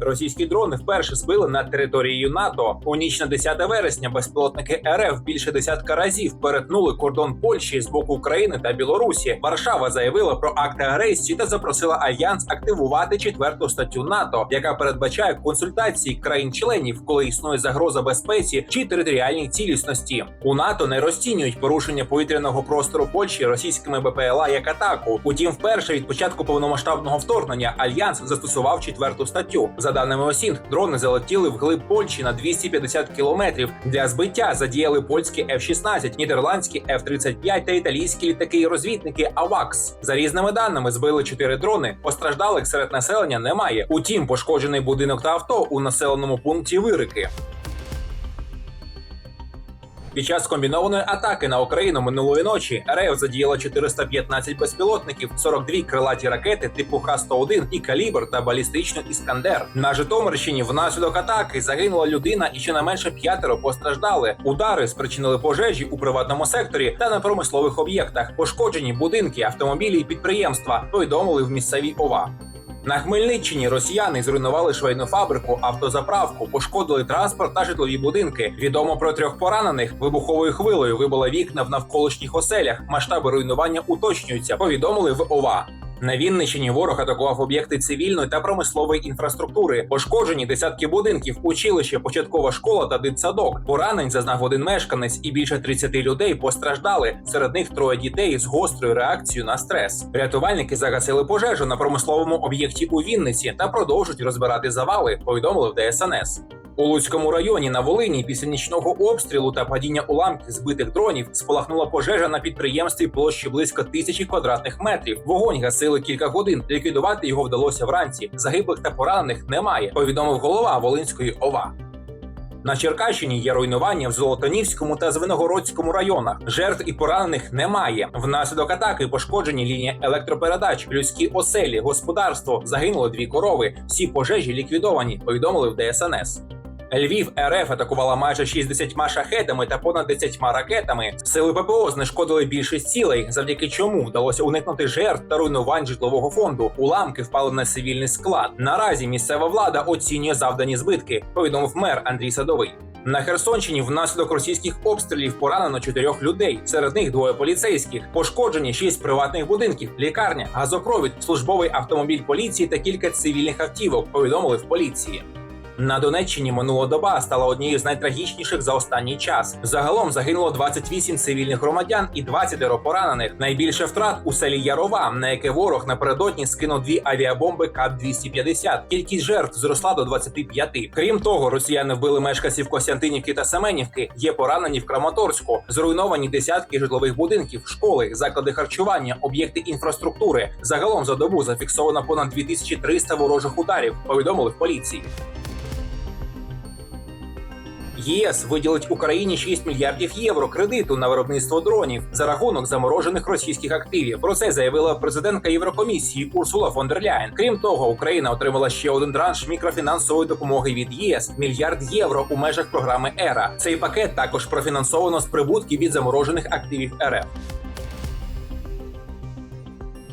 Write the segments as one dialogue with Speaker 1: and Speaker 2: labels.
Speaker 1: Російські дрони вперше збили над територією НАТО. У ніч на 10 вересня безпілотники РФ більше десятка разів перетнули кордон Польщі з боку України та Білорусі. Варшава заявила про акт агресії та запросила альянс активувати четверту статтю НАТО, яка передбачає консультації країн-членів, коли існує загроза безпеці чи територіальній цілісності. У НАТО не розцінюють порушення повітряного простору Польщі російськими БПЛА як атаку. Утім, вперше від початку повномасштабного вторгнення альянс застосував четверту статтю. За даними ОСІН, дрони залетіли вглиб Польщі на 250 кілометрів. Для збиття задіяли польські F-16, нідерландські F-35 та італійські літаки і розвідники АВАКС. За різними даними збили чотири дрони. Постраждалих серед населення немає. Утім, пошкоджений будинок та авто у населеному пункті Вирики. Під час комбінованої атаки на Україну минулої ночі РФ задіяла 415 безпілотників, 42 крилаті ракети типу Х-101 і калібр та балістичну іскандер. На Житомирщині внаслідок атаки загинула людина і щонайменше п'ятеро постраждали. Удари спричинили пожежі у приватному секторі та на промислових об'єктах. Пошкоджені будинки, автомобілі і підприємства. Повідомили в місцевій ОВА. На Хмельниччині росіяни зруйнували швейну фабрику, автозаправку, пошкодили транспорт та житлові будинки. Відомо про трьох поранених. Вибуховою хвилею вибила вікна в навколишніх оселях. Масштаби руйнування уточнюються. Повідомили в ОВА. На Вінниччині ворог атакував об'єкти цивільної та промислової інфраструктури. Пошкоджені десятки будинків, училище, початкова школа та дитсадок. Поранень зазнав один мешканець, і більше 30 людей постраждали. Серед них троє дітей з гострою реакцією на стрес. Рятувальники загасили пожежу на промисловому об'єкті у Вінниці та продовжують розбирати завали. Повідомили в ДСНС. У Луцькому районі на Волині після нічного обстрілу та падіння уламків збитих дронів спалахнула пожежа на підприємстві площі близько тисячі квадратних метрів. Вогонь гасили кілька годин. Ліквідувати його вдалося вранці. Загиблих та поранених немає. Повідомив голова Волинської ОВА. На Черкащині є руйнування в Золотонівському та Звенигородському районах. Жертв і поранених немає. Внаслідок атаки пошкоджені лінії електропередач, людські оселі, господарство. Загинули дві корови. Всі пожежі ліквідовані. Повідомили в ДСНС. Львів РФ атакувала майже 60 шахетами та понад 10 ракетами. Сили ППО знешкодили більшість цілей, завдяки чому вдалося уникнути жертв та руйнувань житлового фонду. Уламки впали на цивільний склад. Наразі місцева влада оцінює завдані збитки. Повідомив мер Андрій Садовий. На Херсонщині внаслідок російських обстрілів поранено чотирьох людей. Серед них двоє поліцейських. Пошкоджені шість приватних будинків, лікарня, газопровід, службовий автомобіль поліції та кілька цивільних автівок. Повідомили в поліції. На Донеччині минула доба стала однією з найтрагічніших за останній час. Загалом загинуло 28 цивільних громадян і 20 поранених. Найбільше втрат у селі Ярова, на яке ворог напередодні скинув дві авіабомби КАП-250. Кількість жертв зросла до 25. Крім того, росіяни вбили мешканців Костянтинівки та Семенівки. Є поранені в Краматорську. Зруйновані десятки житлових будинків, школи, заклади харчування, об'єкти інфраструктури. Загалом за добу зафіксовано понад 2300 ворожих ударів. Повідомили в поліції. ЄС виділить Україні 6 мільярдів євро кредиту на виробництво дронів за рахунок заморожених російських активів. Про це заявила президентка Єврокомісії Урсула фон дер Ляєн. Крім того, Україна отримала ще один транш мікрофінансової допомоги від ЄС мільярд євро у межах програми ЕРА. Цей пакет також профінансовано з прибутків від заморожених активів РФ.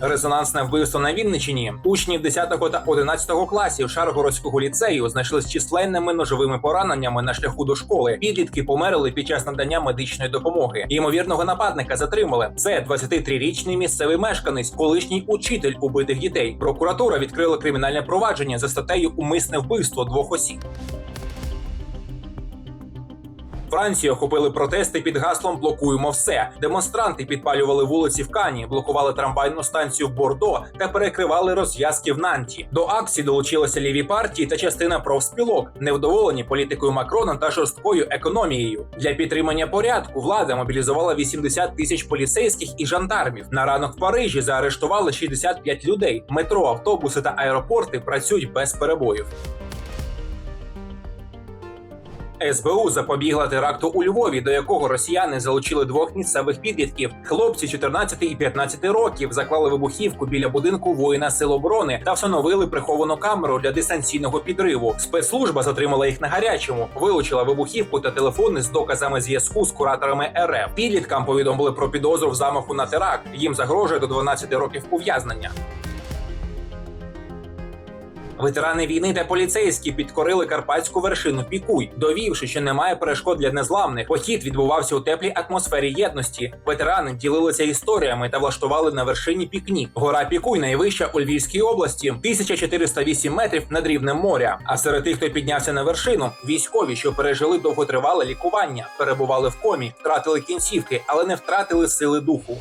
Speaker 1: Резонансне вбивство на Вінничині. Учнів 10 та 11 класів Шаргородського ліцею знайшли з численними ножовими пораненнями на шляху до школи. Підлітки померли під час надання медичної допомоги. Ймовірного нападника затримали. Це 23-річний місцевий мешканець, колишній учитель убитих дітей. Прокуратура відкрила кримінальне провадження за статтею Умисне вбивство двох осіб. Францію охопили протести під гаслом Блокуємо все. Демонстранти підпалювали вулиці в Кані, блокували трамвайну станцію в Бордо та перекривали розв'язки в Нанті. До акції долучилися ліві партії та частина профспілок, невдоволені політикою Макрона та жорсткою економією. Для підтримання порядку влада мобілізувала 80 тисяч поліцейських і жандармів. На ранок в Парижі заарештували 65 людей. Метро, автобуси та аеропорти працюють без перебоїв. СБУ запобігла теракту у Львові, до якого росіяни залучили двох місцевих підлітків. Хлопці 14 і 15 років заклали вибухівку біля будинку воїна сил оборони та встановили приховану камеру для дистанційного підриву. Спецслужба затримала їх на гарячому, вилучила вибухівку та телефони з доказами зв'язку з кураторами РФ. Підліткам повідомили про підозру в замаху на теракт. Їм загрожує до 12 років ув'язнення. Ветерани війни та поліцейські підкорили карпатську вершину Пікуй, довівши, що немає перешкод для незламних. Похід відбувався у теплій атмосфері єдності. Ветерани ділилися історіями та влаштували на вершині пікнік. Гора Пікуй найвища у Львівській області, 1408 метрів над рівнем моря. А серед тих, хто піднявся на вершину, військові, що пережили довготривале лікування, перебували в комі, втратили кінцівки, але не втратили сили духу.